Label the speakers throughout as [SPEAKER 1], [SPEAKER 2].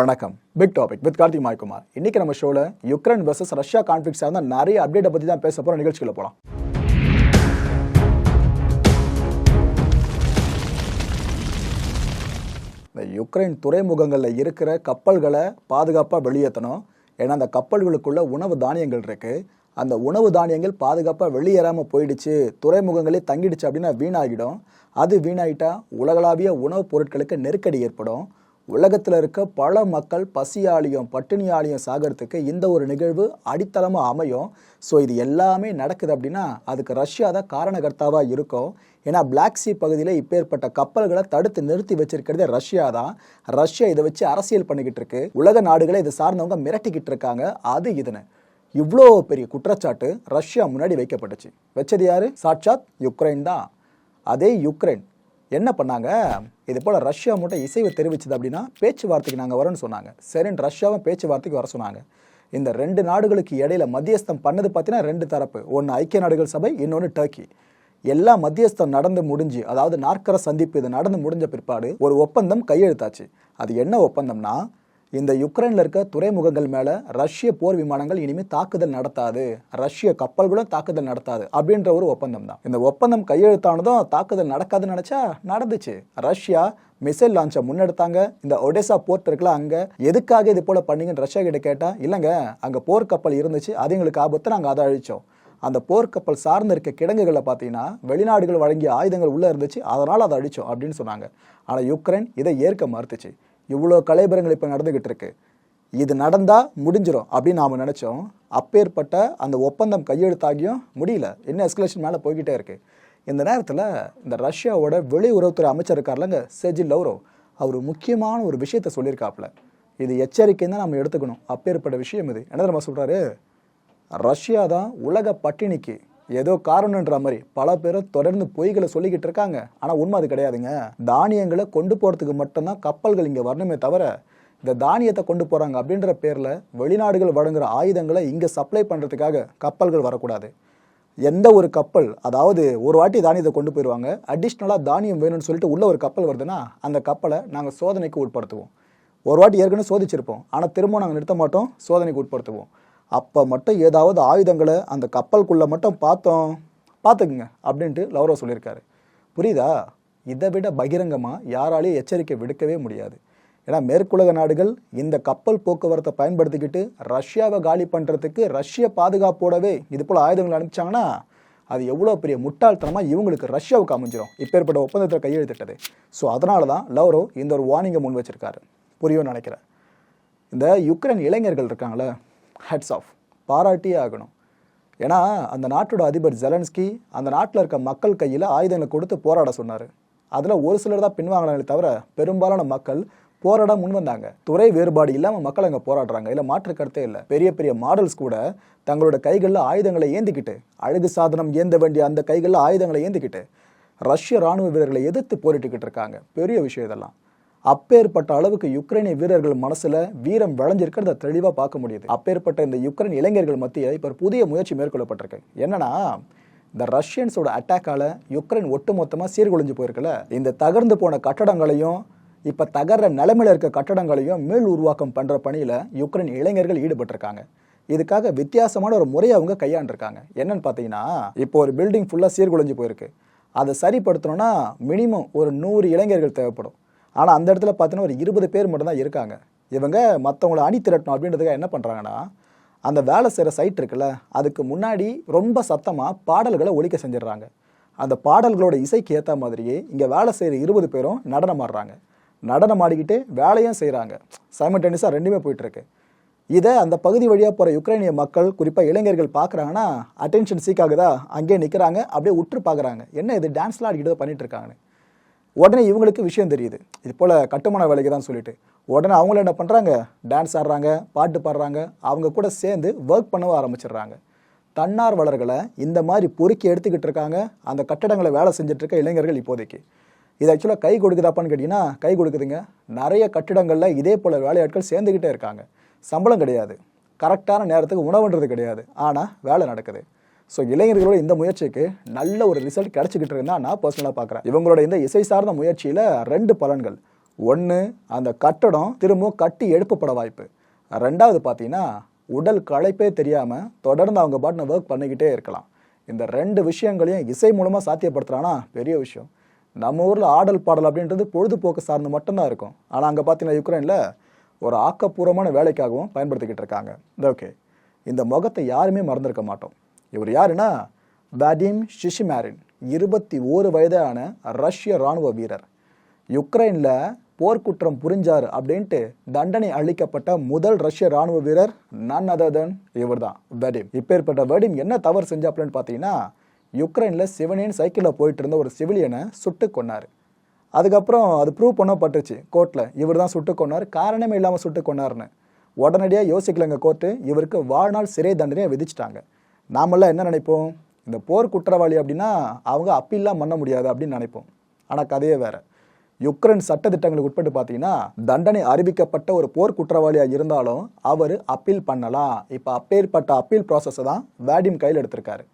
[SPEAKER 1] வணக்கம். Big topic with Karthik Maikumar. இன்னைக்கு நம்ம ஷோல யுக்ரைன் வர்சஸ் ரஷ்யா கான்ஃபிளிக் சார்ந்த நிறைய அப்டேட்டை பத்தி தான் பேச போற நிகழ்ச்சிகளை போலாம். இந்த யுக்ரைன் துறைமுகங்களில் இருக்கிற கப்பல்களை பாதுகாப்பாக வெளியேற்றணும் ஏன்னா அந்த கப்பல்களுக்குள்ள உணவு தானியங்கள் இருக்கு. அந்த உணவு தானியங்கள் பாதுகாப்பாக வெளியேறாமல் போயிடுச்சு. துறைமுகங்களே தங்கிடுச்சு அப்படின்னா வீணாகிடும். அது வீணாயிட்டால் உலகளாவிய உணவுப் பொருட்களுக்கு நெருக்கடி ஏற்படும். உலகத்தில் இருக்க பல மக்கள் பசியாலையும் பட்டினியாலையும் சாகிறதுக்கு இந்த ஒரு நிகழ்வு அடித்தளமாக அமையும். ஸோ இது எல்லாமே நடக்குது அப்படின்னா அதுக்கு ரஷ்யா தான் காரணகர்த்தாவாக இருக்கும். ஏன்னா பிளாக் சி பகுதியில் இப்பேற்பட்ட கப்பல்களை தடுத்து நிறுத்தி வச்சிருக்கிறதே ரஷ்யா தான். ரஷ்யா இதை வச்சு அரசியல் பண்ணிக்கிட்டு இருக்கு. உலக நாடுகளை இதை சார்ந்தவங்க மிரட்டிக்கிட்டு இருக்காங்க. அது இதுன்னு. இவ்வளோ பெரிய குற்றச்சாட்டு ரஷ்யா முன்னாடி வைக்கப்பட்டுச்சு. வச்சது யாரு? சாட்சாத் யுக்ரைன் தான். அதே யுக்ரைன். என்ன பண்ணாங்க? இது போல் ரஷ்யா மட்டும் இசைவு தெரிவிச்சது அப்படின்னா பேச்சுவார்த்தைக்கு நாங்கள் வரோன்னு சொன்னாங்க. சரின்னு ரஷ்யாவும் பேச்சுவார்த்தைக்கு வர சொன்னாங்க. இந்த ரெண்டு நாடுகளுக்கு இடையில மத்தியஸ்தம் பண்ணது பார்த்தீங்கன்னா ரெண்டு தரப்பு. ஒன்று ஐக்கிய நாடுகள் சபை இன்னொன்று டர்க்கி. எல்லா மத்தியஸ்தம் நடந்து முடிஞ்சு அதாவது நாற்கர சந்திப்பு இது நடந்து முடிஞ்ச பிற்பாடு ஒரு ஒப்பந்தம் கையெழுத்தாச்சு. அது என்ன ஒப்பந்தம்னா இந்த யுக்ரைனில் இருக்க துறைமுகங்கள் மேலே ரஷ்ய போர் விமானங்கள் இனிமே தாக்குதல் நடத்தாது. ரஷ்ய கப்பல்களும் தாக்குதல் நடத்தாது அப்படின்ற ஒரு ஒப்பந்தம் தான். இந்த ஒப்பந்தம் கையெழுத்தானதும் தாக்குதல் நடக்காதுன்னு நினச்சா நடந்துச்சு. ரஷ்யா மிசைல் லான்ச்சை முன்னெடுத்தாங்க. இந்த ஒடேசா போர்ட் இருக்குல்ல அங்கே எதுக்காக இது போல் பண்ணீங்கன்னு ரஷ்யா கிட்ட கேட்டால் இல்லைங்க அங்கே போர்க்கப்பல் இருந்துச்சு அது எங்களுக்கு ஆபத்து நாங்கள் அதை அழிச்சோம். அந்த போர்க்கப்பல் சார்ந்து இருக்க கிடங்குகளை பார்த்தீங்கன்னா வெளிநாடுகள் வழங்கிய ஆயுதங்கள் உள்ளே இருந்துச்சு அதனால் அதை அழித்தோம் அப்படின்னு சொன்னாங்க. ஆனால் யுக்ரைன் இதை ஏற்க மறுத்துச்சு. இவ்வளோ கலைபரங்கள் இப்போ நடந்துக்கிட்டு இருக்கு இது நடந்தால் முடிஞ்சிடும் அப்படின்னு நாம் நினச்சோம். அப்பேற்பட்ட அந்த ஒப்பந்தம் கையெழுத்தாகியும் முடியல. என்ன எஸ்கலேஷன் மேலே போய்கிட்டே இருக்கு. இந்த நேரத்தில் இந்த ரஷ்யாவோட வெளியுறவுத்துறை அமைச்சர் இருக்கார்லங்க செஜி லவ்ரோ அவர் முக்கியமான ஒரு விஷயத்த சொல்லியிருக்காப்புல. இது எச்சரிக்கைன்னு தான் நம்ம எடுத்துக்கணும். அப்பேற்பட்ட விஷயம் இது. என்ன நம்ம சொல்கிறாரு ரஷ்யா தான் உலக பட்டினிக்கு ஏதோ காரணம்ன்ற மாதிரி பல பேர் தொடர்ந்து பொய்களை சொல்லிக்கிட்டு இருக்காங்க. ஆனால் உண்மை அது கிடையாதுங்க. தானியங்களை கொண்டு போகிறதுக்கு மட்டும்தான் கப்பல்கள் இங்கே வரணுமே தவிர இந்த தானியத்தை கொண்டு போகிறாங்க அப்படின்ற பேரில் வெளிநாடுகள் வழங்குற ஆயுதங்களை இங்கே சப்ளை பண்ணுறதுக்காக கப்பல்கள் வரக்கூடாது. எந்த ஒரு கப்பல் அதாவது ஒரு வாட்டி தானியத்தை கொண்டு போயிடுவாங்க அடிஷ்னலாக தானியம் வேணும்னு சொல்லிட்டு உள்ள ஒரு கப்பல் வருதுன்னா அந்த கப்பலை நாங்கள் சோதனைக்கு உட்படுத்துவோம். ஒரு வாட்டி ஏற்கனவே சோதிச்சிருப்போம். ஆனால் திரும்ப நாங்கள் நிறுத்த மாட்டோம். சோதனைக்கு உட்படுத்துவோம். அப்போ மட்டும் ஏதாவது ஆயுதங்களை அந்த கப்பலுக்குள்ளே மட்டும் பார்த்தோம் பார்த்துக்குங்க அப்படின்ட்டு லவ்ரோ சொல்லியிருக்காரு. புரியுதா? இதை விட பகிரங்கமாக யாராலையும் எச்சரிக்கை விடுக்கவே முடியாது. ஏன்னா மேற்குலக நாடுகள் இந்த கப்பல் போக்குவரத்தை பயன்படுத்திக்கிட்டு ரஷ்யாவை காலி பண்ணுறதுக்கு ரஷ்ய பாதுகாப்போடவே இது போல் ஆயுதங்கள் அனுப்பிச்சாங்கன்னா அது எவ்வளோ பெரிய முட்டாள்தனமாக இவங்களுக்கு ரஷ்யாவுக்கு அமைஞ்சிரும். இப்பேற்பட்ட ஒப்பந்தத்தில் கையெழுத்திட்டது. ஸோ அதனால தான் லவ்ரோ இந்த ஒரு வார்னிங்கை முன் வச்சிருக்காரு. புரியும்னு நினைக்கிறேன். இந்த யுக்ரைன் இளைஞர்கள் இருக்காங்களே ஹெட்ஸ் ஆஃப் பாராட்டியே ஆகணும். ஏன்னா அந்த நாட்டோட அதிபர் ஜெலன்ஸ்கி அந்த நாட்டில் இருக்க மக்கள் கையில் ஆயுதங்களை கொடுத்து போராட சொன்னார். அதில் ஒரு சிலர் தான் பின்வாங்கினாங்களே தவிர பெரும்பாலான மக்கள் போராட முன் வந்தாங்க. துறை வேறுபாடு இல்லாமல் மக்கள் அங்கே போராடுறாங்க. இல்லை மாற்று கருத்தே இல்லை. பெரிய பெரிய மாடல்ஸ் கூட தங்களோட கைகளில் ஆயுதங்களை ஏந்திக்கிட்டு அழகு சாதனம் ஏந்த வேண்டிய அந்த கைகளில் ஆயுதங்களை ஏந்திக்கிட்டு ரஷ்ய ராணுவ வீரர்களை எதிர்த்து போரிட்டுக்கிட்டு இருக்காங்க. பெரிய விஷயம் இதெல்லாம். அப்பேற்பட்ட அளவுக்கு யுக்ரைனிய வீரர்கள் மனசுல வீரம் விளைஞ்சிருக்கிறத தெளிவாக பார்க்க முடியுது. அப்பேற்பட்ட இந்த யுக்ரைன் இளைஞர்கள் மத்தியில் இப்போ ஒரு புதிய முயற்சி மேற்கொள்ளப்பட்டிருக்கு. என்னன்னா இந்த ரஷ்யன்ஸோட அட்டாக்கால யுக்ரைன் ஒட்டுமொத்தமாக சீர்குலைஞ்சு போயிருக்குல்ல. இந்த தகர்ந்து போன கட்டடங்களையும் இப்போ தகர்ற நிலைமையில இருக்க கட்டடங்களையும் மீள் உருவாக்கம் பண்ணுற பணியில் யுக்ரைன் இளைஞர்கள் ஈடுபட்டிருக்காங்க. இதுக்காக வித்தியாசமான ஒரு முறையை அவங்க கையாண்டிருக்காங்க. என்னன்னு பார்த்தீங்கன்னா இப்போ ஒரு பில்டிங் ஃபுல்லாக சீர்குலைஞ்சு போயிருக்கு. அதை சரிப்படுத்தணும்னா மினிமம் ஒரு நூறு இளைஞர்கள் தேவைப்படும். ஆனால் அந்த இடத்துல பார்த்தீங்கன்னா ஒரு இருபது பேர் மட்டும்தான் இருக்காங்க. இவங்க மற்றவங்கள அணி திரட்டணும் அப்படின்றதுக்காக என்ன பண்ணுறாங்கன்னா அந்த வேலை செய்கிற சைட் இருக்குல்ல அதுக்கு முன்னாடி ரொம்ப சத்தமாக பாடல்களை ஒழிக்க செஞ்சிடுறாங்க. அந்த பாடல்களோட இசைக்கு ஏற்ற மாதிரியே இங்கே வேலை செய்கிற இருபது பேரும் நடனம் ஆடுறாங்க. நடனம் ஆடிக்கிட்டே வேலையும் செய்கிறாங்க சைமல்டேனியஸாக ரெண்டுமே போயிட்டுருக்கு. இதை அந்த பகுதி வழியாக போகிற யுக்ரைனிய மக்கள் குறிப்பாக இளைஞர்கள் பார்க்குறாங்கன்னா அட்டென்ஷன் சீக்காகுதா அங்கேயே நிற்கிறாங்க அப்படியே உற்று பார்க்குறாங்க என்ன இது டான்ஸ்லாம் ஆடிக்கிட்டு பண்ணிகிட்டு இருக்காங்கன்னு. உடனே இவங்களுக்கு விஷயம் தெரியுது. இது போல் கட்டுமான வேலைக்கு தான் சொல்லிட்டு. உடனே அவங்களும் என்ன பண்ணுறாங்க டான்ஸ் ஆடுறாங்க பாட்டு பாடுறாங்க. அவங்க கூட சேர்ந்து ஒர்க் பண்ணவும் ஆரம்பிச்சிடுறாங்க. தன்னார்வலர்களை இந்த மாதிரி பொறுக்கி எடுத்துக்கிட்டு இருக்காங்க. அந்த கட்டடங்களை வேலை செஞ்சிட்ருக்க இளைஞர்கள் இப்போதைக்கு. இது ஆக்சுவலாக கை கொடுக்குதாப்பான்னு கேட்டிங்கன்னா கை கொடுக்குதுங்க. நிறைய கட்டிடங்களில் இதே போல் வேலையாட்கள் சேர்ந்துக்கிட்டே இருக்காங்க. சம்பளம் கிடையாது. கரெக்டான நேரத்துக்கு உணவுன்றது கிடையாது. ஆனால் வேலை நடக்குது. ஸோ இளைஞர்களோட இந்த முயற்சிக்கு நல்ல ஒரு ரிசல்ட் கிடச்சிக்கிட்டு இருந்தா நான் பர்சனலாக பார்க்குறேன். இவங்களோட இந்த இசை சார்ந்த முயற்சியில் ரெண்டு பலன்கள். ஒன்று அந்த கட்டடம் திரும்பவும் கட்டி எழுப்பப்பட வாய்ப்பு. ரெண்டாவது பார்த்தீங்கன்னா உடல் களைப்பே தெரியாமல் தொடர்ந்து அவங்க பாட்டின ஒர்க் பண்ணிக்கிட்டே இருக்கலாம். இந்த ரெண்டு விஷயங்களையும் இசை மூலமாக சாத்தியப்படுத்துறானா பெரிய விஷயம். நம்ம ஊரில் ஆடல் பாடல் அப்படின்றது பொழுதுபோக்கு சார்ந்து மட்டும்தான் இருக்கும். ஆனால் அங்கே பார்த்தீங்கன்னா யுக்ரைனில் ஒரு ஆக்கப்பூர்வமான வேலைக்காகவும் பயன்படுத்திக்கிட்டு இருக்காங்க. ஓகே இந்த முகத்தை யாருமே மறந்துருக்க மாட்டோம். இவர் யாருன்னா? வேடிம் ஷிஷிமேரின் இருபத்தி ஓரு வயதான ரஷ்ய ராணுவ வீரர். யுக்ரைனில் போர்க்குற்றம் புரிஞ்சார் அப்படின்ட்டு தண்டனை அளிக்கப்பட்ட முதல் ரஷ்ய ராணுவ வீரர் நன் அதர் தன் இவர் தான் வெடிம் இப்பேற்பட்ட வெடிம் என்ன தவறு செஞ்சாப்லன்னு பார்த்தீங்கன்னா யுக்ரைனில் சிவனின் சைக்கிளில் போயிட்டு இருந்த ஒரு சிவிலியனை சுட்டு கொண்டார் அதுக்கப்புறம் அது ப்ரூவ் பண்ணப்பட்டுச்சு கோர்ட்டில் இவர் தான் சுட்டு கொண்டார் காரணமே இல்லாமல் சுட்டு கொண்டார்னு உடனடியாக யோசிக்கலைங்க கோர்ட்டு இவருக்கு வாழ்நாள் சிறை தண்டனையை விதிச்சிட்டாங்க. நாமெல்லாம் என்ன நினைப்போம்? இந்த போர் குற்றவாளி அப்படின்னா அவங்க அப்பீல்லாம் பண்ண முடியாது அப்படின்னு நினைப்போம். ஆனால் கதையே வேறு. யுக்ரைன் சட்டத்திட்டங்களுக்கு உட்பட்டு பார்த்தீங்கன்னா தண்டனை அறிவிக்கப்பட்ட ஒரு போர் குற்றவாளியாக இருந்தாலும் அவர் அப்பீல் பண்ணலாம். இப்போ அப்பேற்பட்ட அப்பீல் ப்ராசஸை தான் வேடிம் கையில் எடுத்திருக்காரு.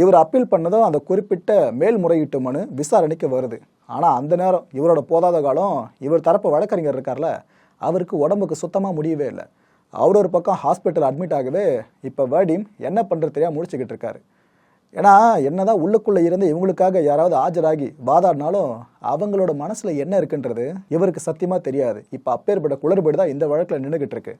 [SPEAKER 1] இவர் அப்பீல் பண்ணதும் அந்த குறிப்பிட்ட மேல்முறையீட்டு மனு விசாரணைக்கு வருது. ஆனால் அந்த நேரம் இவரோட போதாத காலம் இவர் தரப்பு வழக்கறிஞர் இருக்கார்ல அவருக்கு உடம்புக்கு சுத்தமாக முடியவே இல்லை. அவர் ஒரு பக்கம் ஹாஸ்பிட்டல் அட்மிட் ஆகவே இப்போ வேடிம் என்ன பண்ணுறது தெரியாம முடிச்சுக்கிட்டு இருக்காரு. ஏன்னா என்னதான் உள்ளுக்குள்ளே இருந்து இவங்களுக்காக யாராவது ஆஜராகி வாதாடினாலும் அவங்களோட மனசில் என்ன இருக்குன்றது இவருக்கு சத்தியமாக தெரியாது. இப்போ அப்பேற்பட்ட குளறுபடி தான் இந்த வழக்கில் நின்றுக்கிட்டு இருக்கு.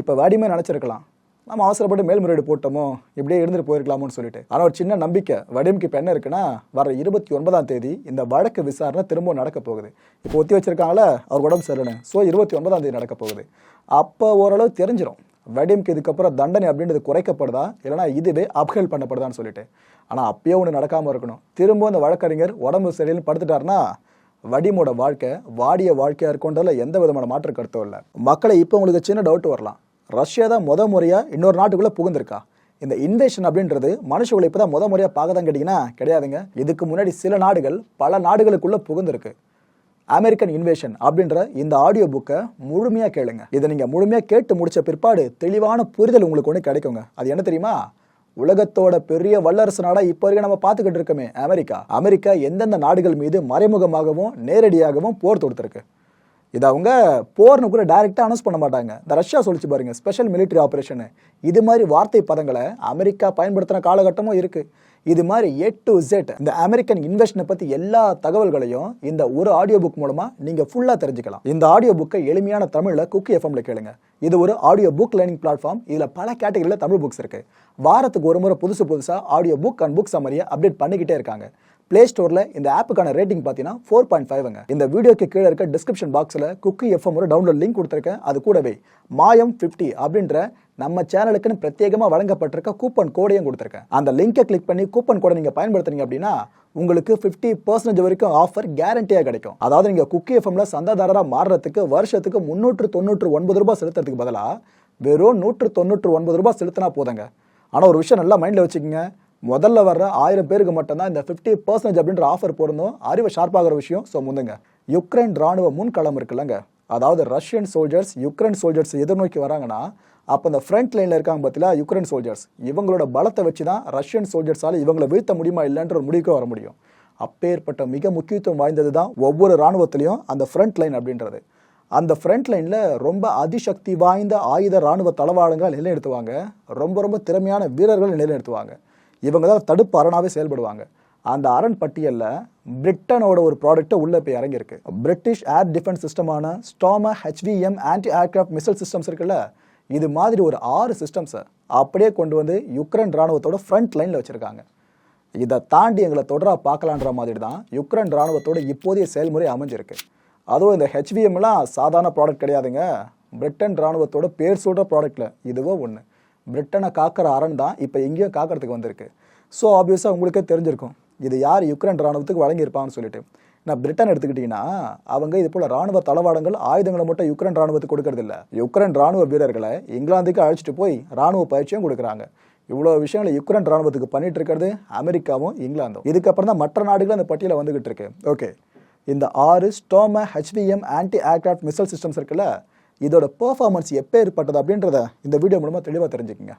[SPEAKER 1] இப்போ வாடியுமே நினச்சிருக்கலாம். நம்ம அவசரப்பட்டு மேல்முறையீடு போட்டோமோ இப்படியே இருந்துட்டு போயிருக்கலாமோன்னு சொல்லிட்டு. ஆனால் ஒரு சின்ன நம்பிக்கை வடிமுக்கு இப்போ என்ன இருக்குன்னா வர இருபத்தி ஒன்பதாம் தேதி இந்த வழக்கு விசாரணை திரும்பவும் நடக்க போகுது. இப்போ ஒத்தி வச்சிருக்காங்களே அவர் உடம்பு சரியில்லை ஸோ இருபத்தி ஒன்பதாம் தேதி நடக்க போகுது. அப்போ ஓரளவு தெரிஞ்சிடும் வடிவம்க்கு இதுக்கப்புறம் தண்டனை அப்படின்றது குறைக்கப்படுதா? இல்லைனா இதுவே அப்ஹெல் பண்ணப்படுதான்னு சொல்லிட்டு. ஆனால் அப்பயே ஒன்று நடக்காமல் இருக்கணும். திரும்ப அந்த வழக்கறிஞர் உடம்பு சரியில்லைன்னு படுத்துட்டாருன்னா வடிமோட வாழ்க்கை வாடிய வாழ்க்கையாக இருக்குன்றதில் எந்த விதமான மாற்று கருத்தும் இல்லை. மக்களை இப்போ உங்களுக்கு சின்ன டவுட் வரலாம். ரஷ்யா தான் முத முறையாக இன்னொரு நாட்டுக்குள்ளே புகுந்திருக்கா? இந்த இன்வேஷன் அப்படின்றது மனுஷங்களை இப்போ தான் முத முறையாக பார்க்க தான் கேட்டிங்கன்னா கிடையாதுங்க. இதுக்கு முன்னாடி சில நாடுகள் பல நாடுகளுக்குள்ளே புகுந்திருக்கு. அமெரிக்கன் இன்வேஷன் அப்படின்ற இந்த ஆடியோ புக்கை முழுமையாக கேளுங்க. இதை நீங்கள் முழுமையாக கேட்டு முடிச்ச பிற்பாடு தெளிவான புரிதல் உங்களுக்கு ஒன்று கிடைக்குங்க. அது என்ன தெரியுமா? உலகத்தோட பெரிய வல்லரசு நாடா இப்போ வரைக்கும் நம்ம பார்த்துக்கிட்டு இருக்கோமே அமெரிக்கா. அமெரிக்கா எந்தெந்த நாடுகள் மீது மறைமுகமாகவும் நேரடியாகவும் போர் தொடுத்திருக்கு. இது அவங்க போர்னு கூட டைரெக்டாக அனௌன்ஸ் பண்ண மாட்டாங்க. இந்த ரஷ்யா சொல்லிச்சு பாருங்க ஸ்பெஷல் மிலிட்டரி ஆப்ரேஷன் இது மாதிரி வார்த்தை பதங்களை அமெரிக்கா பயன்படுத்தின காலகட்டமும் இருக்குது இது மாதிரி ஏ டு ஜெட் இந்த அமெரிக்கன் இன்வெஸ்ட்னை பற்றி எல்லா தகவல்களையும் இந்த ஒரு ஆடியோ புக் மூலமாக நீங்கள் ஃபுல்லாக தெரிஞ்சுக்கலாம். இந்த ஆடியோ புக்கை எளிமையான தமிழில் குக்கி எஃப்எம்ல கேளுங்க. இது ஒரு ஆடியோ புக் லேர்னிங் பிளாட்ஃபார்ம் இதில் பல கேட்டகரியில் தமிழ் புக்ஸ் இருக்குது வாரத்துக்கு ஒரு முறை புதுசு புதுசாக ஆடியோ புக் அண்ட் புக் சமரியை அப்டேட் பண்ணிக்கிட்டே இருக்காங்க. பிளே ஸ்டோரில் இந்த ஆப்புக்கான ரேட்டிங் பார்த்தீங்கன்னா ஃபோர் பாயிண்ட் ஃபைவ்ங்க இந்த வீடியோக்கு கீழே இருக்க டிஸ்கிரிப்ஷன் பாக்ஸில் குக்கி எஃப்எம் ஒரு டவுன்லோட் லிங்க் கொடுத்துருக்கேன். அது கூடவே மாயம் ஃபிஃப்டி அப்படின்ற நம்ம சேனலுக்குன்னு பிரத்யேகமாக வழங்கப்பட்டிருக்க கூப்பன் கோடையும் கொடுத்துருக்கேன். அந்த லிங்கை கிளிக் பண்ணி கூப்பன் கோடை நீங்கள் பயன்படுத்துனீங்க அப்படின்னா உங்களுக்கு ஃபிஃப்டி பர்சன்டேஜ் வரைக்கும் ஆஃபர் கேரண்டியாக கிடைக்கும். அதாவது நீங்கள் குக்கி எஃப்எம்ல சந்தாதாரராக மாறுறதுக்கு வருஷத்துக்கு முந்நூற்று தொண்ணூற்று ஒன்பது ரூபாய் செலுத்துறதுக்கு பதிலாக வெறும் நூற்று தொண்ணூற்று ஒன்பது ரூபாய் செலுத்தினா போதுங்க. ஆனால் ஒரு விஷயம் நல்லா மைண்டில் வச்சுக்கோங்க. முதல்ல வர்ற ஆயிரம் பேருக்கு மட்டும்தான் இந்த ஃபிஃப்டி பர்சன்டேஜ் அப்படின்ற ஆஃபர் போடணும். அறிவை ஷார்ப்பாகிற விஷயம் ஸோ முந்துங்க. யுக்ரைன் ராணுவ முன்களம் இருக்குல்லங்க. அதாவது ரஷ்யன் சோல்ஜர்ஸ் யுக்ரைன் சோல்ஜர்ஸ் எதிர்நோக்கி வராங்கன்னா அப்போ இந்த ஃப்ரண்ட் லைனில் இருக்காங்க பார்த்தீங்களா யுக்ரைன் சோல்ஜர்ஸ் இவங்களோட பலத்தை வச்சு தான் ரஷ்யன் சோல்ஜர்ஸால் இவங்களை வீழ்த்த முடியுமா இல்லைன்ற ஒரு முடிவுக்கு வர முடியும். அப்பேற்பட்ட மிக முக்கியத்துவம் வாய்ந்தது தான் ஒவ்வொரு இராணுவத்திலையும் அந்த ஃப்ரண்ட் லைன் அப்படின்றது. அந்த ஃப்ரண்ட் லைனில் ரொம்ப அதிசக்தி வாய்ந்த ஆயுத ராணுவ தளவாடங்கள் நிலைநிறுத்துவாங்க. ரொம்ப ரொம்ப திறமையான வீரர்கள் நிலைநிறுத்துவாங்க. இவங்க தான் தடுப்பு அரணாகவே செயல்படுவாங்க. அந்த அரண் பட்டியலில் பிரிட்டனோட ஒரு ப்ராடக்ட்டை உள்ளே போய் இறங்கியிருக்கு. British air defence சிஸ்டமான Stormer HVM anti aircraft missile systems இருக்குல்ல இது மாதிரி ஒரு ஆறு சிஸ்டம்ஸை அப்படியே கொண்டு வந்து யுக்ரைன் ராணுவத்தோட ஃப்ரண்ட் லைனில் வச்சுருக்காங்க. இதை தாண்டி எங்களை தொடராக பார்க்கலான்ற மாதிரி தான் யுக்ரைன் ராணுவத்தோட இப்போதைய செயல்முறை அமைஞ்சிருக்கு. அதுவும் இந்த ஹெச்விஎம்லாம் சாதாரண ப்ராடக்ட் கிடையாதுங்க. பிரிட்டன் ராணுவத்தோட பேர் சொல்கிற ப்ராடக்டில் இதுவோ ஒன்று பிரிட்டனை காக்கிற அரண் தான் இப்போ எங்கேயோ காக்கிறதுக்கு வந்திருக்கு. ஸோ ஆப்வியஸாக உங்களுக்கே தெரிஞ்சிருக்கும். இது யார் யுக்ரைன் ராணுவத்துக்கு வழங்கியிருப்பான்னு சொல்லிட்டு. நான் பிரிட்டன் எடுத்துக்கிட்டிங்கன்னா அவங்க இது போல் ராணுவ தளவாடங்கள் ஆயுதங்களை மட்டும் யுக்ரைன் ராணுவத்துக்கு கொடுக்கறது இல்ல. யுக்ரைன் ராணுவ வீரர்களை இங்கிலாந்துக்கு அழைச்சிட்டு போய் ராணுவ பயிற்சியும் கொடுக்குறாங்க. இவ்வளோ விஷயங்களை யுக்ரைன் ராணுவத்துக்கு பண்ணிட்டு இருக்கிறது அமெரிக்காவும் இங்கிலாந்தும். இதுக்கப்புறம் தான் மற்ற நாடுகளும் அந்த பட்டியலில் வந்துகிட்டு இருக்கு. ஓகே. இந்த ஆறு Stormer HVM anti aircraft missile systems இருக்குல்ல இதோட பெர்ஃபார்மன்ஸ் எப்போ ஏற்பட்டது அப்படின்றத இந்த வீடியோ மூலமாக தெளிவாக தெரிஞ்சுக்கங்க.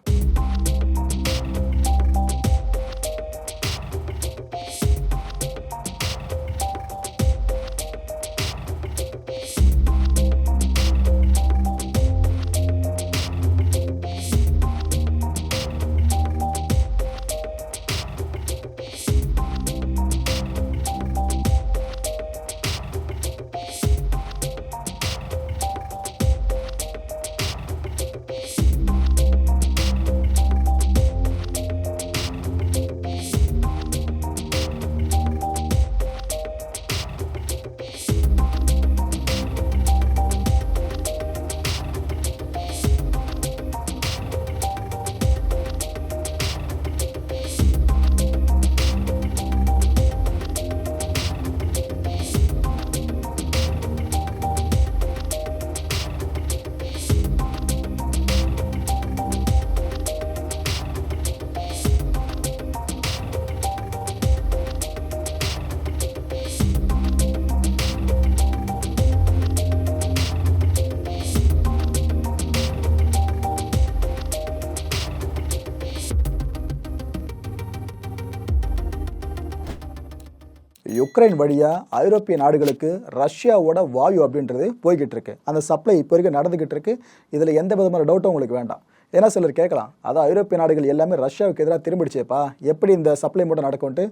[SPEAKER 1] உக்ரைன் வழியா ஐரோப்பிய நாடுகளுக்கு ரஷ்யாவோட வாயு அப்படின்றது போய்கிட்டு இருக்கு. அந்த சப்ளை இப்போ வரைக்கும் நடந்துகிட்டு இருக்கு. இதுல எந்த விதமான டவுட்டும் உங்களுக்கு வேண்டாம். ஏன்னா சிலர் கேட்கலாம் அதான் ஐரோப்பிய நாடுகள் எல்லாமே ரஷ்யாவுக்கு எதிராக திரும்பிடுச்சேப்பா. எப்படி இந்த சப்ளை மட்டும் நடக்கும்ட்டு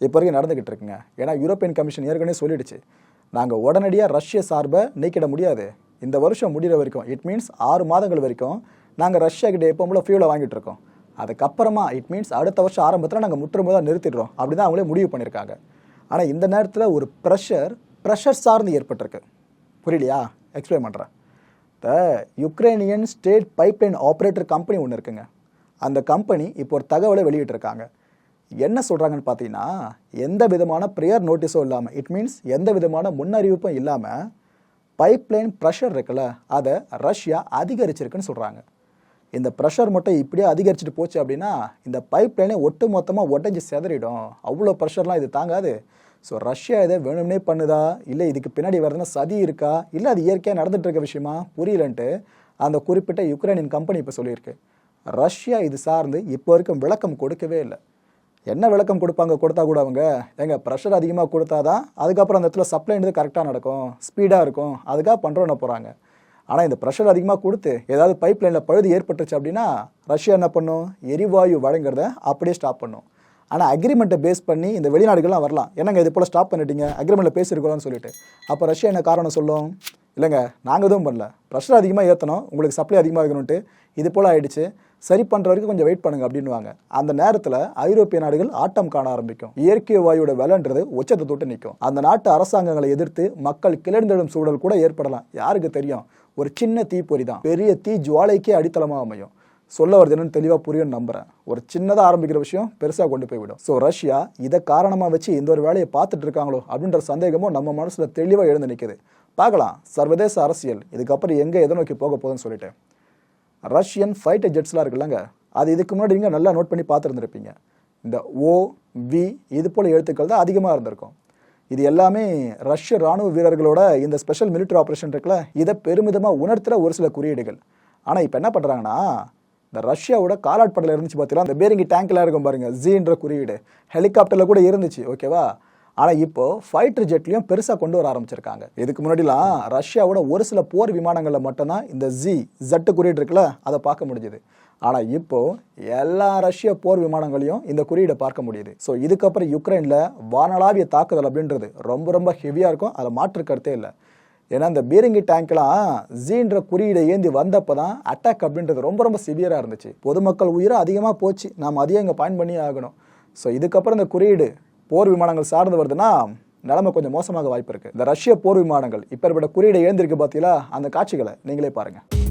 [SPEAKER 1] இப்போ வரைக்கும் நடந்துகிட்டு இருக்குங்க. ஏன்னா யூரோப்பியன் கமிஷன் ஏற்கனவே சொல்லிடுச்சு. நாங்கள் உடனடியாக ரஷ்ய சார்பை நீக்கிட முடியாது. இந்த வருஷம் முடிகிற வரைக்கும் இட் மீன்ஸ் ஆறு மாதங்கள் வரைக்கும் நாங்கள் ரஷ்யா கிட்டே எப்போ போல ஃபியூலை வாங்கிட்டு இருக்கோம். அதுக்கப்புறமா இட் மீன்ஸ் அடுத்த வருஷம் ஆரம்பத்தில் நாங்கள் முற்றுமுதாக நிறுத்திடுறோம். அப்படி தான் அவங்களே முடிவு பண்ணியிருக்காங்க. ஆனால் இந்த நேரத்தில் ஒரு ப்ரெஷர் ப்ரெஷர் சார்ந்து ஏற்பட்டிருக்கு. புரியலையா? எக்ஸ்பிளைன் பண்ணுறேன் the Ukrainian state pipeline operator company ஒன்று இருக்குங்க. அந்த கம்பெனி இப்போ ஒரு தகவலை வெளியிட்டிருக்காங்க. என்ன சொல்கிறாங்கன்னு பார்த்தீங்கன்னா எந்த விதமான ப்ரேயர் நோட்டீஸும் இல்லாமல் இட் மீன்ஸ் எந்த விதமான முன்னறிவிப்பும் இல்லாமல் பைப்லைன் ப்ரெஷர் இருக்குல்ல அதை ரஷ்யா அதிகரிச்சிருக்குன்னு சொல்கிறாங்க இந்த ப்ரெஷர் மட்டும் இப்படியே அதிகரிச்சுட்டு போச்சு அப்படின்னா இந்த பைப் லைனே ஒட்டு மொத்தமாக உடஞ்சி செதறிடும். அவ்வளோ ப்ரெஷர்லாம் இது தாங்காது. ஸோ ரஷ்யா இதை வேணும்னே பண்ணுதா? இல்லை இதுக்கு பின்னாடி வரதுனா சதி இருக்கா? இல்லை அது இயற்கையாக நடந்துட்டு இருக்க விஷயமா? புரியலன்ட்டு அந்த குறிப்பிட்ட யுக்ரைனின் கம்பெனி இப்போ சொல்லியிருக்கு. ரஷ்யா இது சார்ந்து இப்போ வரைக்கும் விளக்கம் கொடுக்கவே இல்லை. என்ன விளக்கம் கொடுப்பாங்க? கொடுத்தா கூட அவங்க. ஏங்க ப்ரெஷர் அதிகமாக கொடுத்தாதான் அதுக்கப்புறம் அந்த இடத்துல சப்ளைன்றது கரெக்டாக நடக்கும். ஸ்பீடாக இருக்கும். அதுக்காக பண்ணுறோன்னு போகிறாங்க ஆனால் இந்த ப்ரெஷர் அதிகமாக கொடுத்து ஏதாவது பைப் லைனில் பழுது ஏற்பட்டுச்சு அப்படின்னா ரஷ்யா என்ன பண்ணும்? எரிவாயு வழங்குறத அப்படியே ஸ்டாப் பண்ணும். ஆனால் அக்ரிமெண்ட்டை பேஸ் பண்ணி இந்த வெளிநாடுகள்லாம் வரலாம். என்னங்க இது போல் ஸ்டாப் பண்ணிட்டீங்க? அக்ரிமெண்ட்டில் பேசியிருக்கோம்னு சொல்லிட்டு. அப்போ ரஷ்யா என்ன காரணம் சொல்லும்? இல்லைங்க நாங்கள் எதுவும் பண்ணல. ப்ரெஷர் அதிகமாக ஏற்றணும் உங்களுக்கு சப்ளை அதிகமாக இருக்கணும்ட்டு இது போல் ஆயிடுச்சு. சரி பண்ணுற வரைக்கும் கொஞ்சம் வெயிட் பண்ணுங்க அப்படின்னுவாங்க. அந்த நேரத்தில் ஐரோப்பிய நாடுகள் ஆட்டம் காண ஆரம்பிக்கும். இயற்கை வாயுவோட விலைன்றது உச்சத்தை தொட்டு நிற்கும் அந்த நாட்டு அரசாங்கங்களை எதிர்த்து மக்கள் கிளர்ந்தெழும் சூழல் கூட ஏற்படலாம். யாருக்கு தெரியும்? ஒரு சின்ன தீப்பொறி தான். பெரிய தீ ஜுவாலைக்கே அடித்தளமாக அமையும். சொல்ல வருது என்னன்னு தெளிவாக புரியும்னு நம்புறேன். ஒரு சின்னதாக ஆரம்பிக்கிற விஷயம் பெருசாக கொண்டு போய்விடும் ஸோ ரஷ்யா இதை காரணமாக வச்சு இந்த ஒரு வேலையை பார்த்துட்டு இருக்காங்களோ அப்படின்ற சந்தேகமும் நம்ம மனசில் தெளிவாக எழுந்து நிற்குது பார்க்கலாம். சர்வதேச அரசியல். இதுக்கப்புறம் எங்கே எதை நோக்கி போக போகுதுன்னு சொல்லிட்டு. ரஷ்யன் ஃபைட்டர் ஜெட்ஸ்லாம் இருக்குல்லங்க. அது இதுக்கு முன்னாடி நீங்கள் நல்லா நோட் பண்ணி பார்த்துருந்துருப்பீங்க. இந்த ஓ வி இது போல் எழுத்துக்கள் தான் அதிகமாக இருந்திருக்கும். இது எல்லாமே ரஷ்ய ராணுவ வீரர்களோட இந்த ஸ்பெஷல் மிலிட்டரி ஆப்ரேஷன் இருக்குல்ல இதை பெருமிதமாக உணர்த்துகிற ஒரு சில குறியீடுகள். ஆனால் இப்போ என்ன பண்ணுறாங்கன்னா இந்த ரஷ்யாவோட காலாட்படையில் இருந்துச்சு பார்த்தீங்களா அந்த பேரிங்கி டேங்க்லாம் இருக்கும் பாருங்கள் ஜீன்ற குறியீடு. ஹெலிகாப்டரில் கூட இருந்துச்சு ஓகேவா ஆனால் இப்போ ஃபைட்டர் ஜெட்லையும் பெருசாக கொண்டு வர ஆரம்பிச்சிருக்காங்க. இதுக்கு முன்னாடிலாம் ரஷ்யாவோட ஒரு சில போர் விமானங்களில் மட்டும்தான் இந்த ஜி ஜட்டு குறியீடு இருக்குல்ல அதை பார்க்க முடிஞ்சுது. ஆனால் இப்போ எல்லா ரஷ்ய போர் விமானங்களையும் இந்த குறியீடை பார்க்க முடியுது. ஸோ இதுக்கப்புறம் யுக்ரைனில் வானளாவிய தாக்குதல் அப்படின்றது ரொம்ப ரொம்ப ஹெவியாக இருக்கும். அதை மாற்று கருத்தே இல்லை. ஏன்னா இந்த பீரங்கி டேங்க்லாம் ஜீன்ற குறியீடை ஏந்தி வந்தப்போ தான் அட்டாக் அப்படின்றது ரொம்ப ரொம்ப சிவியராக இருந்துச்சு. பொதுமக்கள் உயிரை அதிகமாக போச்சு. நாம் அதையும் இங்கே பயன் பண்ணியே ஆகணும். ஸோ இதுக்கப்புறம் இந்த குறியீடு போர் விமானங்கள் சார்ந்து வருதுன்னா நிலைமை கொஞ்சம் மோசமாக வாய்ப்பு இருக்குது இந்த ரஷ்ய போர் விமானங்கள் இப்போ குறியீடை எழுந்திருக்கு பார்த்தீங்களா அந்த காட்சிகளை நீங்களே பாருங்கள்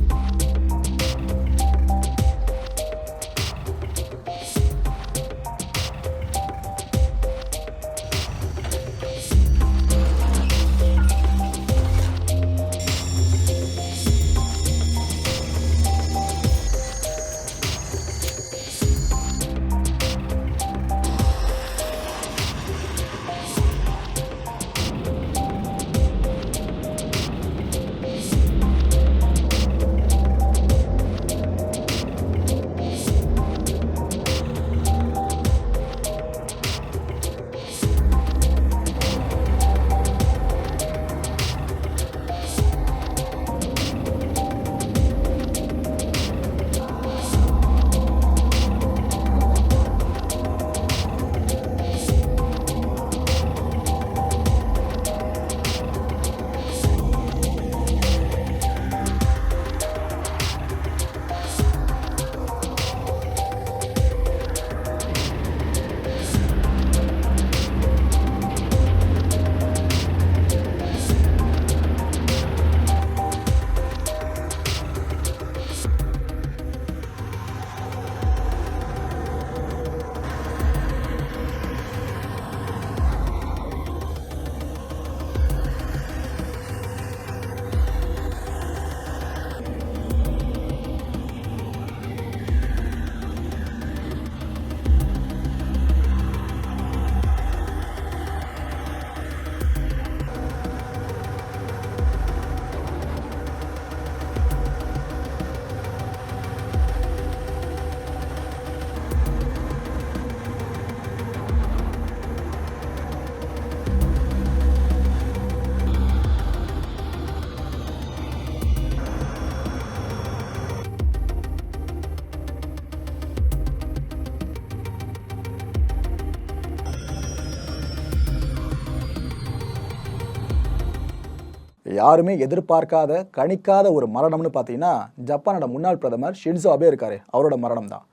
[SPEAKER 1] யாருமே எதிர்பார்க்காத கணிக்காத ஒரு மரணம்னு பார்த்தீங்கன்னா ஜப்பானோட முன்னாள் பிரதமர் ஷின்சோ அபே இருக்காரு. அவரோட மரணம் தான்.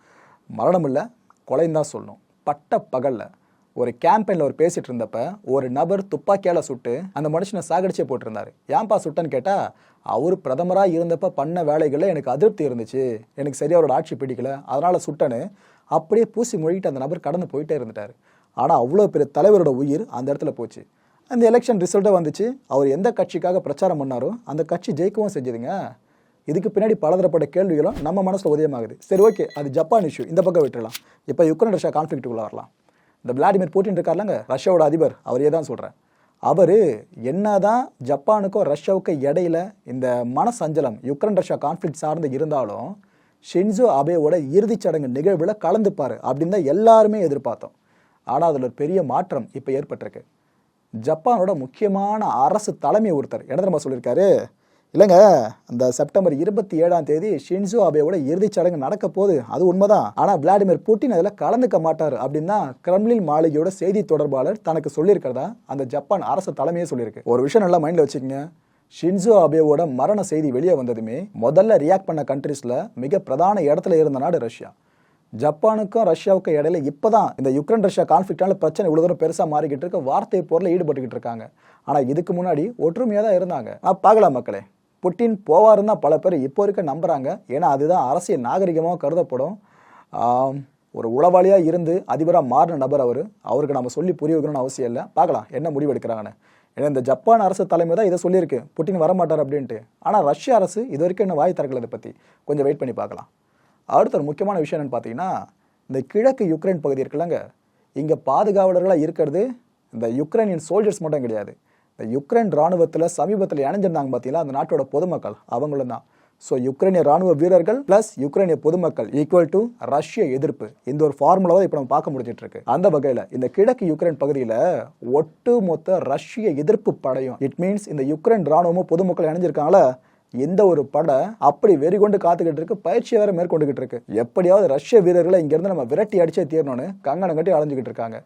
[SPEAKER 1] மரணம் இல்லை கொலைன்னு தான் சொல்லணும். பட்ட பகலில் ஒரு கேம்பெயினில் ஒரு பேசிகிட்டு இருந்தப்ப ஒரு நபர் துப்பாக்கியால் சுட்டு அந்த மனுஷனை சாகடிச்சே போட்டிருந்தாரு. ஏன்பா சுட்டன்னு கேட்டால் அவர் பிரதமராக இருந்தப்ப பண்ண வேலைகளில் எனக்கு அதிருப்தி இருந்துச்சு. எனக்கு சரியாக அவரோட ஆட்சி பிடிக்கல. அதனால் சுட்டன்னு அப்படியே பூசி மொழிகிட்டு அந்த நபர் கடந்து போயிட்டே இருந்துட்டார். ஆனால் அவ்வளோ பெரிய தலைவரோட உயிர் அந்த இடத்துல போச்சு. அந்த எலெக்ஷன் ரிசல்ட்டாக வந்துச்சு. அவர் எந்த கட்சிக்காக பிரச்சாரம் பண்ணாரோ அந்த கட்சி ஜெயிக்கவும் செஞ்சதுங்க. இதுக்கு பின்னாடி பலதரப்பட்ட கேள்விகளும் நம்ம மனசில் உதயமாகுது. சரி ஓகே அது ஜப்பான் இஷ்யூ இந்த பக்கம் விட்டுடலாம் இப்போ யுக்ரைன் ரஷ்யா கான்ஃப்ளிக்ட்டுக்குள்ள வரலாம். இந்த விளாடிமிர் புட்டின் இருக்கார்லங்க ரஷ்யாவோட அதிபர் அவரே தான் சொல்கிறேன் அவர் என்ன தான் ஜப்பானுக்கும் ரஷ்யாவுக்கும் இடையில இந்த மனசஞ்சலம் யுக்ரைன் ரஷ்யா கான்ஃப்ளிக் சார்ந்து இருந்தாலும் ஷின்சோ அபேவோட இறுதிச் சடங்கு நிகழ்வில் கலந்துப்பார் அப்படின்னு தான் எல்லாருமே எதிர்பார்த்தோம். ஆனால் அதில் ஒரு பெரிய மாற்றம் இப்போ ஏற்பட்டிருக்கு. ஜப்பானோட முக்கியமான அரசு தலைமை ஒருத்தர். என்ன தெரியுமா சொல்லியிருக்காரு? இல்லைங்க அந்த செப்டம்பர் இருபத்தி ஏழாம் தேதி ஷின்சோ அபேவோட இறுதிச் சடங்கு நடக்க போகுது. அது உண்மைதான். ஆனால் விளாடிமிர் புட்டின் அதில் கலந்துக்க மாட்டார் அப்படின்னா கிரம்லின் மாளிகையோட செய்தி தொடர்பாளர் தனக்கு சொல்லியிருக்கிறதா அந்த ஜப்பான் அரசு தலைமையே சொல்லியிருக்கு. ஒரு விஷயம் நல்லா மைண்டில் வச்சுக்கோங்க. ஷின்சோ அபேவோட மரண செய்தி வெளியே வந்ததுமே முதல்ல ரியாக்ட் பண்ண கண்ட்ரீஸில் மிக பிரதான இடத்துல இருந்த நாடு ரஷ்யா. ஜப்பானுக்கும் ரஷ்யாவுக்கும் இடையில இப்பதான் இந்த யுக்ரைன் ரஷ்யா கான்ஃபிளிக்டால பிரச்சனை இவ்வளவு தூரம் பெருசா மாறிக்கிட்டு இருக்க. வார்த்தை போரில் ஈடுபட்டுக்கிட்டு இருக்காங்க. ஆனா இதுக்கு முன்னாடி ஒற்றுமையா தான் இருந்தாங்க. ஆ, பார்க்கலாம் மக்களே. புட்டின் போவாருன்னு தான் பல பேர் இப்போ இருக்க நம்புறாங்க. ஏன்னா அதுதான் அரசியல் நாகரிகமாக கருதப்படும். ஒரு உளவாளியாக இருந்து அதிபராக மாறின நபர் அவர். அவருக்கு நம்ம சொல்லி புரிய வைக்கணும்னு அவசியம் இல்லை. பார்க்கலாம் என்ன முடிவு எடுக்கிறாங்கன்னு. ஏன்னா இந்த ஜப்பான் அரசு தலைமை தான் இதை சொல்லியிருக்கு. புட்டின் வரமாட்டார் அப்படின்ட்டு. ஆனால் ரஷ்ய அரசு இது வரைக்கும் என்ன வாய் திறக்கல இதை பற்றி கொஞ்சம் வெயிட் பண்ணி பார்க்கலாம். அடுத்த ஒரு முக்கியமான விஷயம் என்னன்னு பார்த்தீங்கன்னா இந்த கிழக்கு யுக்ரைன் பகுதி இருக்குல்லங்க. இங்கே பாதுகாவலர்களாக இருக்கிறது இந்த யுக்ரைனின் சோல்ஜர்ஸ் மட்டும் கிடையாது. இந்த யுக்ரைன் ராணுவத்தில் சமீபத்தில் இணைஞ்சிருந்தாங்க பார்த்தீங்களா? அந்த நாட்டோட பொதுமக்கள் அவங்களும் தான். ஸோ யுக்ரைனிய ராணுவ வீரர்கள் பிளஸ் யுக்ரைனிய பொதுமக்கள் ஈக்குவல் டு ரஷ்ய எதிர்ப்பு. இந்த ஒரு ஃபார்முலாவை இப்போ நம்ம பார்க்க முடிஞ்சிட்டு இருக்கு அந்த வகையில் இந்த கிழக்கு யுக்ரைன் பகுதியில் ஒட்டுமொத்த ரஷ்ய எதிர்ப்பு படையும் இட் மீன்ஸ் இந்த யுக்ரைன் ராணுவமும் பொதுமக்கள் இணைஞ்சிருக்காங்களா எந்த ஒரு படை அப்படி வெறி கொண்டு காத்துக்கிட்டு இருக்கு பயிற்சியை வேற மேற்கொண்டுகிட்டு இருக்கு எப்படியாவது ரஷ்ய வீரர்களை இங்கிருந்து நம்ம விரட்டி அடிச்சே தீரணும்னு கங்கணம் கட்டி அலைஞ்சிக்கிட்டு இருக்காங்க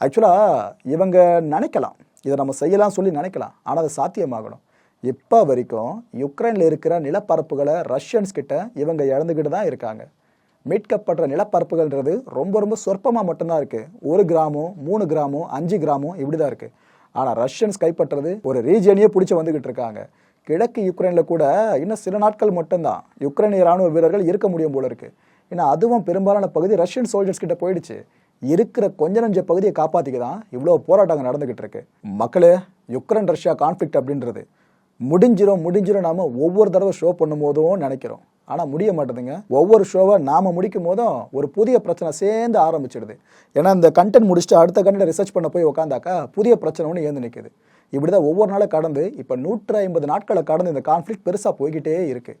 [SPEAKER 1] ஆக்சுவலாக இவங்க நினைக்கலாம். இதை நம்ம செய்யலாம் சொல்லி நினைக்கலாம். ஆனால் அது சாத்தியமாகணும். இப்போ வரைக்கும் யுக்ரைனில் இருக்கிற நிலப்பரப்புகளை ரஷ்யன்ஸ் கிட்ட இவங்க இழந்துக்கிட்டு தான் இருக்காங்க. மீட்கப்படுற நிலப்பரப்புகள்ன்றது ரொம்ப ரொம்ப சொற்பமாக மட்டும்தான் இருக்குது ஒரு கிராமம் மூணு கிராமம் அஞ்சு கிராமம் இப்படி தான் இருக்குது ஆனால் ரஷ்யன்ஸ் கைப்பற்றுறது ஒரு ரீஜியனையே பிடிச்சி வந்துக்கிட்டு இருக்காங்க கிழக்கு யுக்ரைனில் கூட இன்னும் சில நாட்கள் மட்டும்தான் யுக்ரைனிய ராணுவ வீரர்கள் இருக்க முடியும் போல இருக்கு. ஏன்னா அதுவும் பெரும்பாலான பகுதி ரஷ்யன் சோல்ஜர்ஸ் கிட்ட போயிடுச்சு. இருக்கிற கொஞ்ச நஞ்ச பகுதியை காப்பாற்றிக்க தான் இவ்வளோ போராட்டங்கள் நடந்துகிட்டு இருக்கு. மக்களே யுக்ரைன் ரஷ்யா கான்ஃப்ளிக்ட் அப்படின்றது முடிஞ்சிடும் முடிஞ்சிடும் நாம ஒவ்வொரு தடவை ஷோ பண்ணும் போதும் நினைக்கிறோம். ஆனால் முடிய மாட்டேதுங்க. ஒவ்வொரு ஷோவை நாம் முடிக்கும் போதும் ஒரு புதிய பிரச்சனை சேர்ந்து ஆரம்பிச்சிடுது. ஏன்னா இந்த கண்டென்ட் முடிச்சுட்டு அடுத்த கண்டென்ட் ரிசர்ச் பண்ண போய் உட்காந்தாக்கா புதிய பிரச்சனை ஒன்று ஏந்து நிற்குது இப்படி தான் ஒவ்வொரு நாளும் கடந்து இப்போ நூற்றி ஐம்பது நாட்களை கடந்து இந்த கான்ஃப்ளிக் பெருசாக போய்கிட்டே இருக்குது